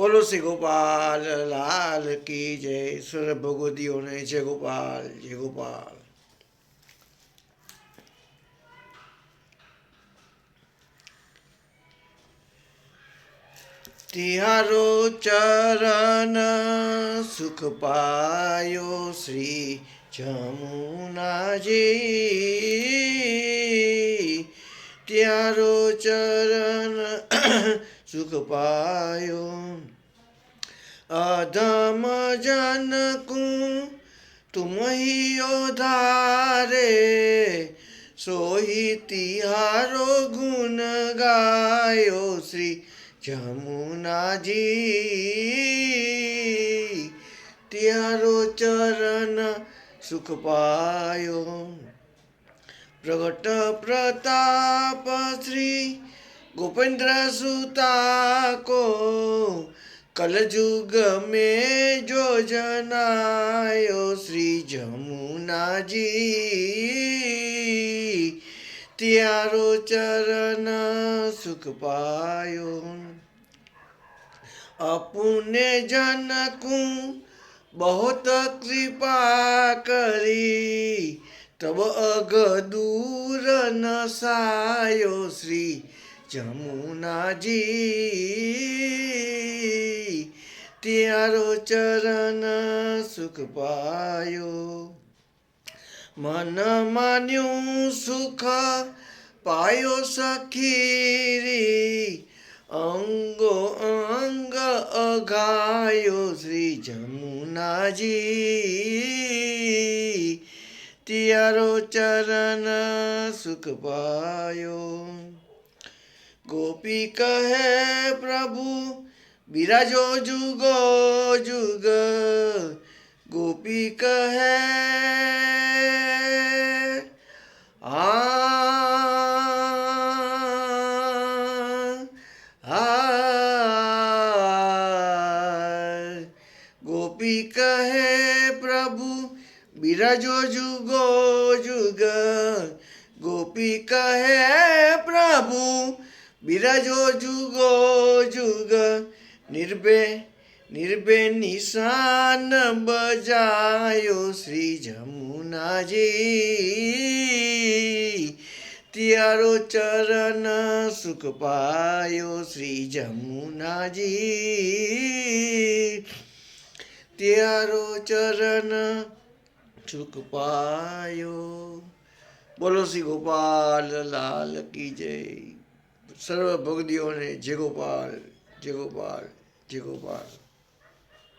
બોલો શ્રી ગોપાલ લાલ કી જય સર ભગવતીઓને જય ગોપાલ જય ગોપાલ તિહારો ચરણ સુખ પાયો શ્રી જમુનાજી ત્યારો ચરણ સુખ પાયો. અધમ જનકું, તુમ ધારે સોહી તિહારો ગુણ ગાયો શ્રી જમુનાજી. ત્યારો ચરણ સુખ પાયો. પ્રગટ પ્રતાપ શ્રી ગોપેન્દ્ર સુતા કો કલજુગ મેં જો જનાયો શ્રી જમુનાજી. ત્યારો ચરણ સુખ પાયો. અપુને જનકું બહોત કૃપા કરી. તબ અઘ દૂર નસાયો શ્રી જમુનાજી, ત્યારો ચરણ સુખ પાયો. મન માન્યું સુખ પાયો સખીરી, અંગો અંગ અગાયો શ્રી જમુનાજી. ત્યારો ચરણ સુખ પાયો. गोपी कहे प्रभु बिराजो जुगो जुग गोपी कहे आ गोपी कहे प्रभु बिराजो जुगो जुग गोपी कहे प्रभु બિરાજો જુગો જુગ, નિર્ભે નિર્ભે નિશાન બજાયો શ્રી જમુનાજી. ત્યારો ચરણ સુખ પાયો શ્રી જમુનાજી. ત્યારો ચરણ સુખ પાયો. બોલો શ્રી ગોપાલ લાલ કી જય. સર્વ ભગદીઓને જે ગોપાલ જે ગોપાલ જે ગોપાલ